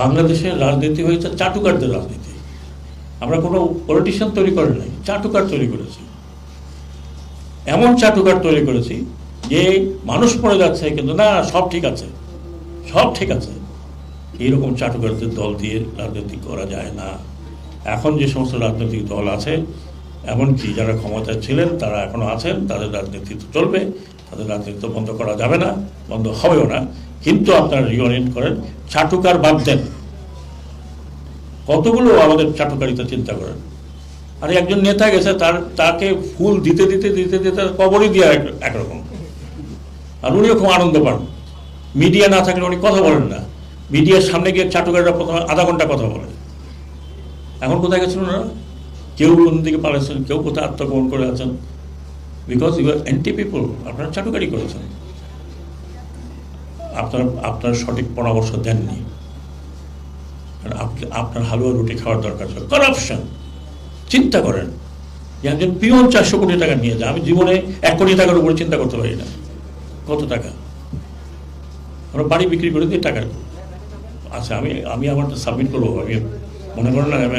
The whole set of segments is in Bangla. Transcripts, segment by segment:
বাংলাদেশের রাজনীতি হয়েছে চাটুকারদের রাজনীতি। আমরা কোনো পলিটিশিয়ান তৈরি করেন নাই, চাটুকার তৈরি করেছি। এমন চাটুকার তৈরি করেছি যে মানুষ পড়ে যাচ্ছে কিন্তু না, সব ঠিক আছে, সব ঠিক আছে। এইরকম চাটুকারদের দল দিয়ে রাজনীতি করা যায় না। এখন যে সমস্ত রাজনৈতিক দল আছে, এমনকি যারা ক্ষমতায় ছিলেন, তারা এখনও আছেন, তাদের রাজনীতি তো চলবে, তাদের রাজনীতি বন্ধ করা যাবে না, বন্ধ হবেও না। কিন্তু আপনারা রিওরিয়েন্ট করেন, চাটুকার বাদ দেন। কতগুলো আমাদের চাটুকারিতা চিন্তা করেন? আর একজন নেতা গেছে, তার, তাকে ফুল দিতে দিতে দিতে দিতে কবরই এক- একরকম। আর উনিও খুব আনন্দ পান। মিডিয়া না থাকলে উনি কথা বলেন না। মিডিয়ার সামনে গিয়ে চাটুকাররা প্রথমে আধা ঘণ্টা কথা বলে। এখন কোথায় গেছেন ওনারা? কেউ কোন দিকে পালাচ্ছেন কেউ কোথায় আত্মগোপন করে আছেন? Because you are anti people আপনারা চাটুকারি করেছেন। আপনার আপনার সঠিক পরামর্শ দেননি। আপনার হালুয়া রুটি খাওয়ার দরকার ছিল। করাপশন চিন্তা করেন। যে একজন পিওন চারশো কোটি টাকা নিয়ে যায়। আমি জীবনে এক কোটি টাকার উপরে চিন্তা করতে পারি না। কত টাকা? আমরা বাড়ি বিক্রি করে দিয়ে টাকা আচ্ছা আমি আমি আমারটা সাবমিট করব। আমি মনে করেন না, আমি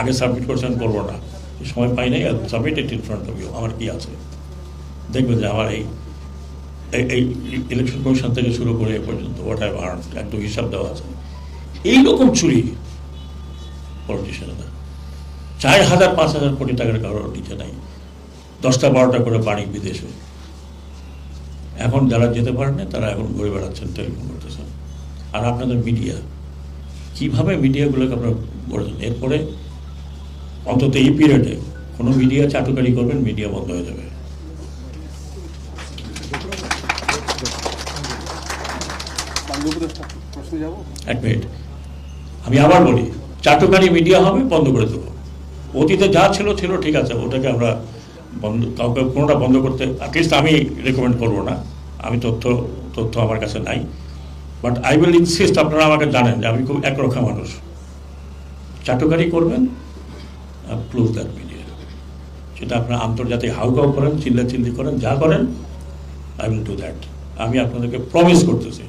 আগে সাবমিট করছেন, করব না। সময় পাই নাই submit it in front of you আমার কি আছে? দেখবেন যে আমার এই এই- ইলেকশন কমিশন থেকে শুরু করে এ পর্যন্ত ওটাই বাড়ান একটু হিসাব দেওয়া আছে। এইরকম চুরি পলিটিশিয়ানরা চার হাজার, পাঁচ হাজার কোটি টাকার কারোর নিচে নাই। দশটা, বারোটা করে বাড়ি বিদেশে। এখন যারা যেতে পারেন তারা এখন ঘুরে বেড়াচ্ছেন টেলিফোন করতেছেন। আর আপনাদের মিডিয়া কীভাবে মিডিয়াগুলোকে আপনারা গড়েছেন এরপরে অন্তত এই পিরিয়ডে কোনো মিডিয়া চাটুকারি করবেন মিডিয়া বন্ধ হয়ে যাবে বাংলা উপদেষ্টা প্রশ্নে যাব এক মিনিট। আমি আবার বলি চাটুকারি মিডিয়া হবে, বন্ধ করে দেবো। অতীতে যা ছিল ছিল, ঠিক আছে, ওটাকে আমরা বন্ধ, কাউকে কোনোটা বন্ধ করতে অ্যাটলিস্ট আমি রেকমেন্ড করব না। আমি তথ্য তথ্য আমার কাছে নাই। বাট আই উইল ইনসিস্ট আপনারা আমাকে জানেন যে আমি খুব একরক্ষা মানুষ। চাটুকারি করবেন ক্লোজ দ্যাট মিডিয়া সেটা আপনারা আন্তর্জাতিক হাউকাউ করেন চিল্লা চিল্লি করেন, যা করেন আই উইল ডু দ্যাট আমি আপনাদেরকে প্রমিস করতেছি।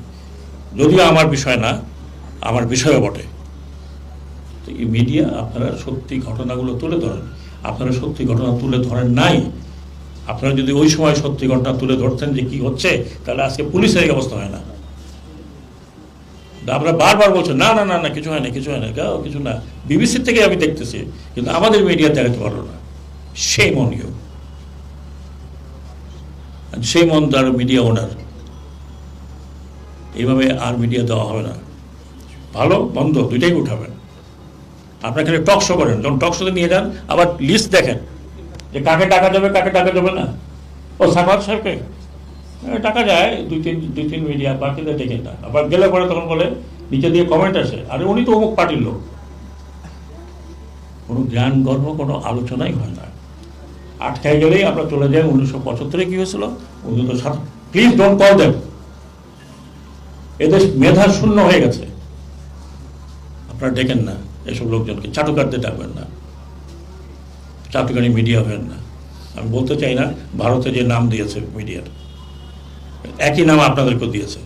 যদিও আমার বিষয় না, আমার বিষয়ও বটে। তো এই মিডিয়া আপনারা সত্যি ঘটনাগুলো তুলে ধরেন। আপনারা সত্যি ঘটনা তুলে ধরেন নাই। আপনারা যদি ওই সময় সত্যি ঘটনা তুলে ধরতেন যে কি হচ্ছে, তাহলে আজকে পুলিশের এই অবস্থা হয় না। আমরা বারবার বলছেন না না না না, কিছু হয় না, কিছু হয় না গাও কিছু না। বিবিসির থেকে আমি দেখতেছি, কিন্তু আমাদের মিডিয়া দেখাতে পারল না। সেই মন সেই মন তার মিডিয়া ওনার এইভাবে আর মিডিয়া দেওয়া হবে না। ভালো, বন্ধ, দুইটাই উঠাবেন। আপনার এখানে টক শো করেন। যখন টক শোতে নিয়ে যান, আবার লিস্ট দেখেন যে কাকে টাকা যাবে কাকে টাকা যাবে না। ও সাংবাদ সাহেবকে টাকা যায়, দুই তিন দুই তিন মিডিয়া বাকিদের দেখেন না। আবার গেলে পরে তখন বলে, নিচে দিয়ে কমেন্ট আসে। আরে উনি তো অমুক পার্টির লোক। কোনো জ্ঞান, গর্ব, কোনো আলোচনাই হয় না। আটকায় গেলেই আমরা চলে যাই। উনিশশো পঁচাত্তরে কি হয়েছিল? উনিশশো সাত প্লিজ ডোন্ট কল দেম এদেশ মেধা শূন্য হয়ে গেছে। আপনারা ডেকেন না, এসব লোকজনকে। চাটুকারদের ডাকবেন না। চাটুকারি মিডিয়া হবেন না। আমি বলতে চাই না, ভারতে যে নাম দিয়েছে মিডিয়ার, একই নাম আপনাদেরকেও দিয়েছে।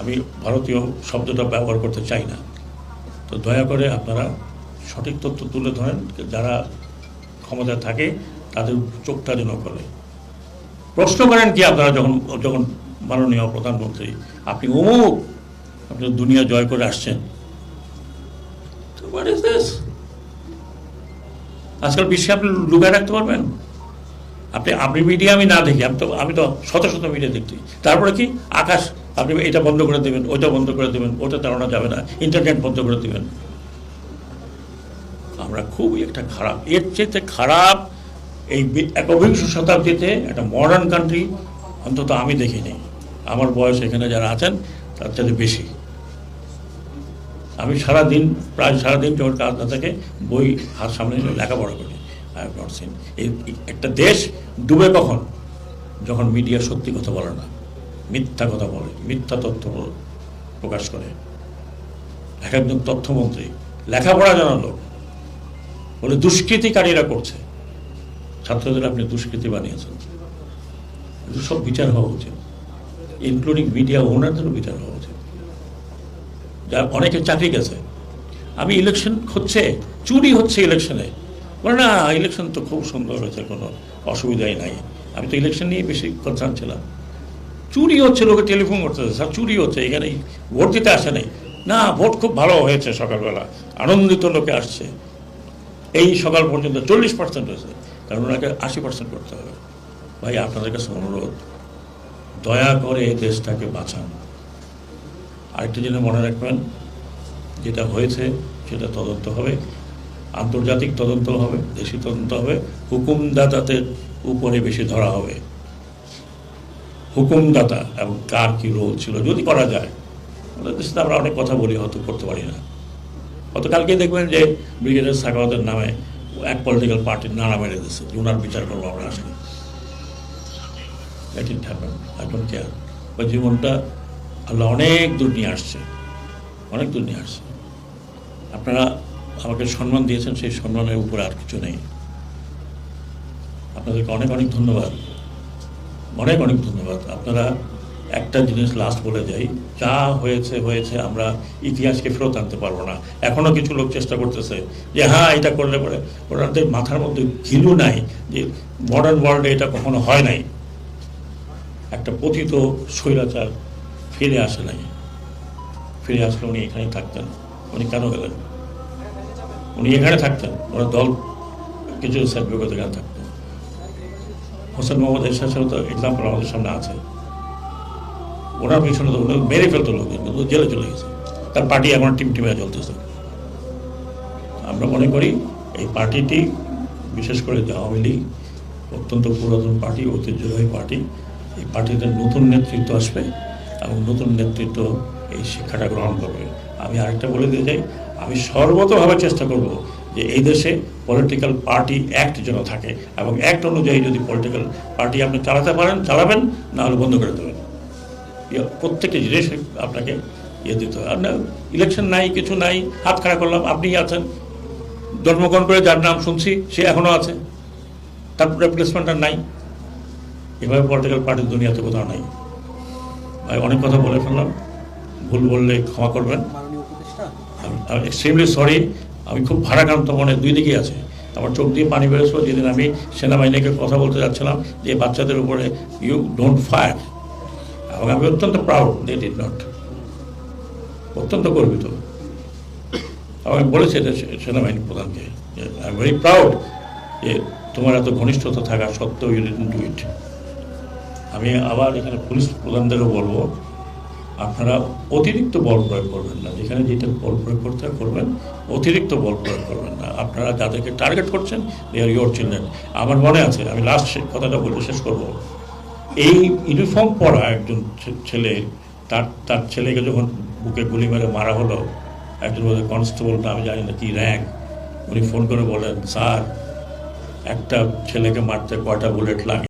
আমি ভারতীয় শব্দটা ব্যবহার করতে চাই না। তো দয়া করে আপনারা সঠিক তথ্য তুলে ধরেন, যারা ক্ষমতায় থাকে, তাদের চোখটা যেন করে প্রশ্ন করেন কি আপনারা যখন যখন মাননীয় প্রধানমন্ত্রী, আপনি অমুক, আপনি দুনিয়া জয় করে আসছেন। ইজ আজকাল বিশ্বে আপনি লুকায় রাখতে পারবেন। আপনি আপনি মিডিয়া আমি না দেখি, আমি তো আমি তো শত শত মিডিয়া দেখছি। তারপরে কি? আকাশ, আপনি এটা বন্ধ করে দেবেন, ওইটা বন্ধ করে দেবেন ওটা চালানো যাবে না ইন্টারনেট বন্ধ করে দেবেন। আমরা খুবই একটা খারাপ, এর চেয়ে খারাপ এই একবিংশ শতাব্দীতে একটা মডার্ন কান্ট্রি অন্তত আমি দেখিনি। আমার বয়স এখানে যারা আছেন, তার চাইতে বেশি। আমি সারাদিন, প্রায় সারাদিন যখন কাজ না থাকে, বই হাত সামনে লেখাপড়া করি। আই হ্যাভ নট সিন এই একটা দেশ ডুবে কখন? যখন মিডিয়া সত্যি কথা বলে না, মিথ্যা কথা বলে, মিথ্যা তথ্য প্রকাশ করে। এক একজন তথ্যমন্ত্রী, লেখাপড়া জানা লোক, বলে দুষ্কৃতিকারীরা করছে। ছাত্রদের আপনি দুষ্কৃতি বানিয়েছেন। সব বিচার হওয়া উচিত। ইনক্লুডিং মিডিয়া ওনারদেরও বিচার হওয়া উচিত। যা অনেকের চাকরি গেছে। আমি ইলেকশন হচ্ছে, চুরি হচ্ছে ইলেকশনে বলে, না ইলেকশন তো খুব সুন্দর হয়েছে, কোনো অসুবিধাই নাই। আমি তো ইলেকশন নিয়ে বেশি কনসার্ন ছিলাম। চুরি হচ্ছে, লোকে টেলিফোন করতেছে, স্যার, চুরি হচ্ছে, এখানে ভোট দিতে আসে নাই। না, ভোট খুব ভালো হয়েছে সকালবেলা, আনন্দিত লোকে আসছে। এই সকাল পর্যন্ত চল্লিশ পার্সেন্ট হয়েছে, কারণ ওনাকে আশি পার্সেন্ট করতে হবে। ভাই, আপনাদের কাছে অনুরোধ দয়া করে এই দেশটাকে বাঁচান। আরেকটা জিনিস মনে রাখবেন, যেটা হয়েছে সেটা তদন্ত হবে, আন্তর্জাতিক তদন্ত হবে, দেশি তদন্ত হবে, হুকুমদাতাদের উপরে বেশি ধরা হবে। হুকুমদাতা এবং কার কি রোল ছিল, যদি করা যায় আমাদের দেশে আমরা অনেক কথা বলি, হয়তো করতে পারি না। গতকালকে দেখবেন যে ব্রিগেডিয়ার সাকাওয়াতের নামে এক পলিটিক্যাল পার্টির নানা মেরে দিচ্ছে যে ওনার বিচার করব আমরা আসলে। That it happen I don't care ওই জীবনটা আল্লাহ অনেক দূর নিয়ে আসছে। অনেক দূর নিয়ে আসছে। আপনারা আমাকে সম্মান দিয়েছেন, সেই সম্মানের উপরে আর কিছু নেই। আপনাদেরকে অনেক অনেক ধন্যবাদ। অনেক অনেক ধন্যবাদ। আপনারা একটা জিনিস লাস্ট বলে যাই। যা হয়েছে হয়েছে, আমরা ইতিহাসকে ফেরত আনতে পারব না। এখনও কিছু লোক চেষ্টা করতেছে যে হ্যাঁ এটা করলে পরে ওনাদের মাথার মধ্যে ঘিলু নাই যে মডার্ন ওয়ার্ল্ডে এটা কখনো হয় নাই। একটা পতিত স্বৈরাচার ফিরে আসে নাই। ফিরে আসলে উনি এখানেই থাকতেন। উনি কেন গেলেন? উনি এখানে থাকতেন। ওনার দল কিছু সার্বিকতা এখানে থাকতেন। হোসেন মোহাম্মদ এরশাদ তো এক্সাম্পল আমাদের সামনে আছে। ওনার পিছনে তো মেরে ফেলতো লোক কিন্তু জেলে চলে গেছে। তার পার্টি এখন টিম টিমে চলতেছে। আমরা মনে করি এই পার্টিটি, বিশেষ করে আওয়ামী লীগ, অত্যন্ত পুরাতন পার্টি, ঐতিহ্যবাহী পার্টি এই পার্টিতে নতুন নেতৃত্ব আসবে এবং নতুন নেতৃত্ব এই শিক্ষাটা গ্রহণ করবে। আমি আরেকটা বলে দিতে চাই, আমি সর্বতভাবে চেষ্টা করব যে এই দেশে পলিটিক্যাল পার্টি অ্যাক্ট যেন থাকে এবং অ্যাক্ট অনুযায়ী যদি পলিটিক্যাল পার্টি আপনি চালাতে পারেন, চালাবেন না হলে বন্ধ করে দেবেন। ইয়ে প্রত্যেকটা জিনিস আপনাকে ইয়ে দিতে হবে। আপনার ইলেকশন নাই, কিছু নাই, হাত খাড়া করলাম আপনি আছেন। জন্মগ্রহণ করে যার নাম শুনছি, সে এখনও আছে। তার রিপ্লেসমেন্ট আর নাই। এভাবে পলিটিক্যাল পার্টির দুনিয়াতে কোথাও নাই। আমি অনেক কথা বলে ফেললাম। ভুল বললে ক্ষমা করবেন। আমি এক্সট্রিমলি সরি আমি খুব ভারাক্রান্ত মনে দুই দিকেই আছে। আমার চোখ দিয়ে পানি বেরোছিল যেদিন আমি সেনাবাহিনীকে কথা বলতে যাচ্ছিলাম যে বাচ্চাদের উপরে ইউ ডোন্ট ফায়ার এবং আমি অত্যন্ত প্রাউড দে ডিড নট অত্যন্ত গর্বিত। আমি বলেছি এটা সেনাবাহিনী প্রধানকে আই এম ভেরি প্রাউড যে তোমার এত ঘনিষ্ঠতা থাকা সত্ত্বেও ইউ ডিডন্ট ডু ইট আমি আবার এখানে পুলিশ প্রধানদেরও বলব, আপনারা অতিরিক্ত বল প্রয়োগ করবেন না। যেখানে যেটা বল প্রয়োগ করতে করবেন, অতিরিক্ত বল প্রয়োগ করবেন না। আপনারা যাদেরকে টার্গেট করছেন দে আর ইয়োর চিলড্রেন আমার মনে আছে, আমি লাস্ট কথাটা বলে শেষ করব। এই ইউনিফর্ম পরা একজন ছেলে, তার তার ছেলেকে যখন বুকে গুলি মেরে মারা হলো, একজন বলে কনস্টেবল না, আমি জানি না কি র্যাঙ্ক উনি ফোন করে বলেন, স্যার, একটা ছেলেকে মারতে কয়টা বুলেট লাগে?